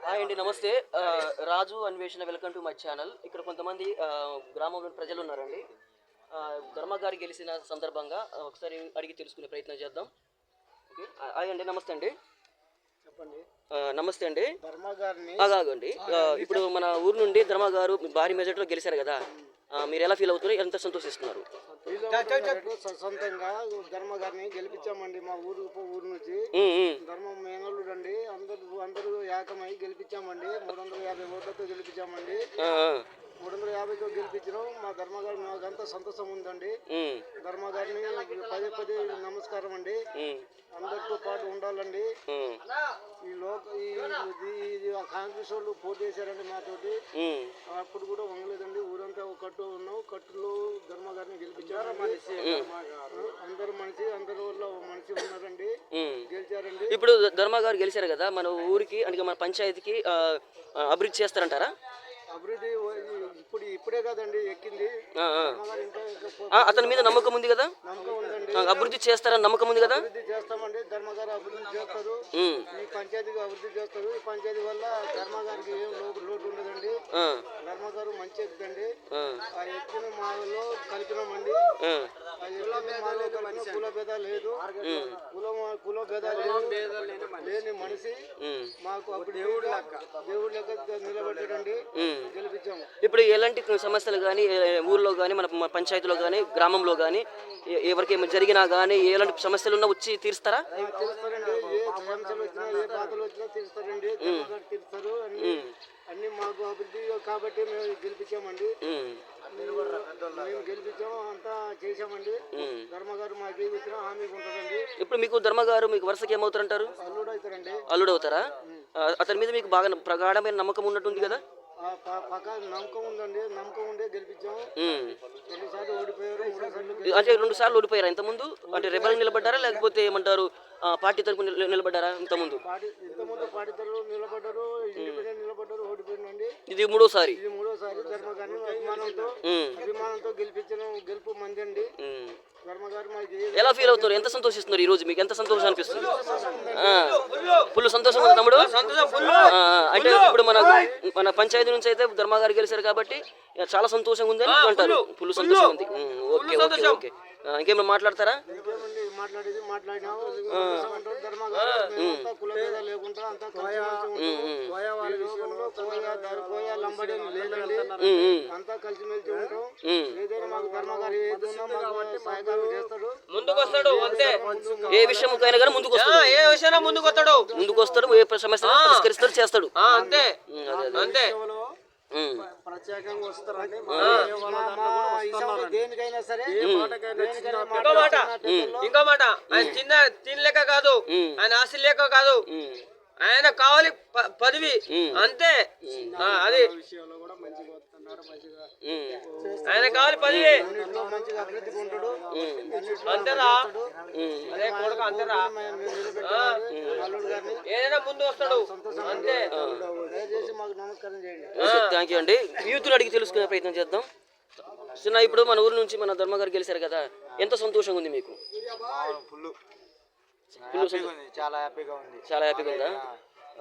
Hi అండి నమస్తే. రాజు అన్వేషణ వెల్కమ్ టు మై ఛానల్. ఇక్కడ కొంతమంది ఆ, గ్రామంలో ప్రజలు ఉన్నారండి. ధర్మ గారు గెలిచిన సందర్భంగా ఒకసారి అడిగి తెలుసుకునే ప్రయత్నం చేద్దాం. ఓకే. హాయ్ అండి నమస్తే అండి. చెప్పండి. నమస్తే అండి. ఆగండి ఇప్పుడు మన ఊరు నుండి ధర్మ గారు భారీ మెజార్టీలో గెలిచారు కదా. మీరు ఎలా ఫీల్ అవుతున్నారు? ఎంత సంతోషిస్తున్నారు? సొంతంగా ధర్మ గారిని గెలిపించామండి మా ఊరు ఊరు నుంచి ఉమ్, ఉమ్, ధర్మం మేనల్లుడు అండి అందరూ అందరూ ఏకమై గెలిపించామండి. మూడు వందల యాభై ఓట్లతో గెలిపించామండి. మూడు వందల యాభైతో గెలిపించడం మా ధర్మ గారు మాకంతా సంతోషం ఉందండి. ఉమ్, ధర్మ గారిని పదే పదే నమస్కారం అండి. అందరితో పాటు ఉండాలండి. ఈ లోక ఈ కాంగ్రెస్ వాళ్ళు పోటీ చేశారండి మాతోటి. అప్పుడు కూడా వంగలేదండి. ఊరంతా ఒక కట్టు ఉన్నాం. కట్టులో ధర్మ గారిని గెలిపించారండి అందరు మనిషి అందరి ఊర్లో మనిషి ఉన్నారండి. ఇప్పుడు ధర్మ గారు గెలిచారు కదా మన ఊరికి అంటే మన పంచాయతీకి అభివృద్ధి చేస్తారంటారా? అభివృద్ధి ఇప్పుడు ఇప్పుడే కదండి ఎక్కింది. అతని మీద నమ్మకం ఉంది కదా? అభివృద్ధి చేస్తారని నమ్మకం ఉంది కదా? అభివృద్ధి చేస్తామండి ధర్మ గారు అభివృద్ధి చేస్తారు. ఈ పంచాయతీగా అభివృద్ధి చేస్తారు. ఈ పంచాయతీ వల్ల ధర్మ గారికి ఏం లోటు ఉండదండి. ఆ, ధర్మ గారు మంచి ఎక్కండి ఆ, ఆ ఎక్కిన మాలో కలిపినామండి. కుల భేద లేదు. కుల కుల భేద లేని మనిషి. మాకు అప్పుడు దేవుడు లెక్క. దేవుడు లెక్క ఉమ్. గెలిపించాము. ఇప్పుడు ఎలాంటి సమస్యలు కానీ ఊర్లో కానీ మన పంచాయతీలో కానీ గ్రామంలో కానీ ఎవరికి జరిగినా కానీ ఎలాంటి సమస్యలు ఉన్నా వచ్చి తీరుస్తారా? తీరుస్తారండి ఏ సమస్యలు వచ్చినా ఏ బాధలు వచ్చినా తీరుస్తారండి. తీరుస్తారు. అన్ని మాకు అభివృద్ధి కాబట్టి మేము గెలిపించామండి. మేము గెలిపించాము అంతా మాకు ఏమి ఇచ్చినా హామీ ఉంటుందండి. ఇప్పుడు మీకు ధర్మ గారు మీకు వరుసకి ఏమవుతారంటారు? అల్లుడు అవుతారండి అల్లుడు అవుతారా అతని మీద మీకు బాగా ప్రగాఢమైన నమ్మకం ఉన్నట్టుంది కదా? పక్క నమ్మకం ఉందండి. నమ్మకం ఉండే గెలిపించాము. ఉమ్. రెండుసార్లు ఓడిపోయారు అంటే రెండు సార్లు ఓడిపోయారా ఇంతకుముందు? అంటే రెబల్ నిలబడ్డారా? లేకపోతే ఏమంటారు పార్టీ తరపున నిల- నిలబడ్డారా ఇంతకుముందు? ఇంతకుముందు పాటితరులు నిలబడ్డారు ఇండిపెండెంట్ నిలబడ్డారు ఓడిపోయిందండి ఇది మూడోసారి. అభిమానంతో అభిమానంతో గెలిపించిన గెలుపు ఎలా ఫీల్ అవుతున్నారు ఎంత సంతోషిస్తున్నారు ఈ రోజు మీకు? ఎంత సంతోషం అనిపిస్తుంది? ఫుల్ సంతోషం ఉంది తమ్ముడు? అంటే ఇప్పుడు మన మన పంచాయతీ నుంచి అయితే ధర్మ గారు గెలిచారు కాబట్టి చాలా సంతోషంగా ఉంది అని అంటారు. ఫుల్. సంతోషం ఉంది. Okay okay okay. ఇంకేమైనా మాట్లాడతారా? లేకుండా అంతా ముందుకు ఏ విషయంకైనా కానీ ముందుకు ఆ, వస్తాడు ఏ విషయంలో ముందుకు వస్తాడు ముందుకు వస్తాడు ఏ సమస్య పరిష్కరిస్తాడు చేస్తాడు. ఆ, అంతే. అంతే. ప్రత్యేకంగా వస్తారండి. దేనికైనా సరే ఇంకో మాట. ఇంకో మాట. ఆయన చిన్న తిని లెక్క కాదు. ఆయన ఆస్తి లెక్క కాదు. ఆయన కావాలి పదవి. అంతే. అది. ఆయన కావాలి పదవి. అంతేరా. అదే కొడుకు అంతేరా. ఏదైనా ముందు వస్తాడు. అంతే దయచేసి మాకు నమస్కారం చేయండి ఓకే థ్యాంక్ యూ అండి. యూత్ని అడిగి తెలుసుకునే ప్రయత్నం చేద్దాం. చిన్న ఇప్పుడు మన ఊరు నుంచి మన ధర్మ గారు గెలిచారు కదా ఎంత సంతోషంగా ఉంది మీకు? చాలా హ్యాపీగా ఉంది. చాలా హ్యాపీగా ఉందా?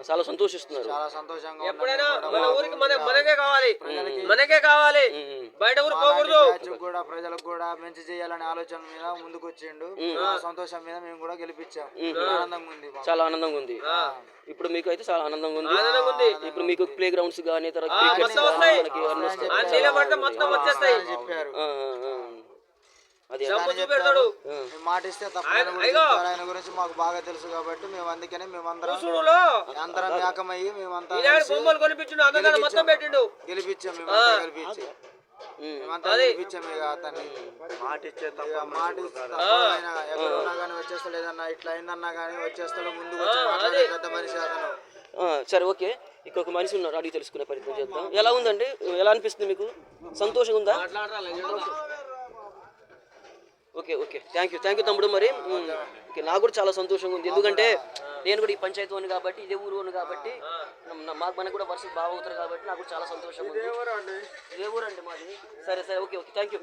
చాలా సంతోషిస్తున్నారు. చాలా సంతోషంగా. ఎప్పుడైనా మన ఊరికి మన మనకే కావాలి. మనకే కావాలి. బయట ఊరు పోకూడదు. కూడా ప్రజలకు కూడా మంచి చేయాలనే ఆలోచన మీద ముందుకు వచ్చిండు సంతోషం మీద మేము కూడా గెలిపించాం. ఆనందంగా ఉంది. చాలా ఆనందంగా ఉంది. ఇప్పుడు మీకు అయితే చాలా ఆనందంగా ఉంది. ఇప్పుడు మీకు ప్లే గ్రౌండ్స్ కానీ చెప్పారు. ఆ, ఆ, ఆ. అది జంపు చూపెడతాడు. మేము మాట ఇస్తే తప్ప ఆయన- గురించి మాకు బాగా తెలుసు కాబట్టి మేము అందుకనే మేమందరం అందరం ఏకమయ్యి మేమంతా గెలిపించాం. మేమంతా గెలిపించి. కానీ వచ్చేస్తాడు ఏదన్నా ఇట్లా అయిందన్నా కానీ వచ్చేస్తాడు ముందుకు వచ్చి మాట్లాడే పెద్ద మనిషి అతను. సరే ఓకే. ఇక్కడ ఒక మనిషి ఉన్నారు అడిగి తెలుసుకునే ప్రయత్నం చేద్దాం. ఎలా ఉందండి? ఎలా అనిపిస్తుంది మీకు? సంతోషంగా ఉందా? Okay okay. Thank you thank you తమ్ముడు మరి. ఓకే నాకు కూడా చాలా సంతోషంగా ఉంది. ఎందుకంటే నేను కూడా ఈ పంచాయతీ వాడిని కాబట్టి ఇదే ఊరు వాడిని కాబట్టి మాకు మనకు కూడా వరుస బాగా అవుతారు కాబట్టి నాకు కూడా చాలా సంతోషంగా ఉంది. ఇదే ఊరు అండి మాది. సరే సరే. Okay okay. Thank you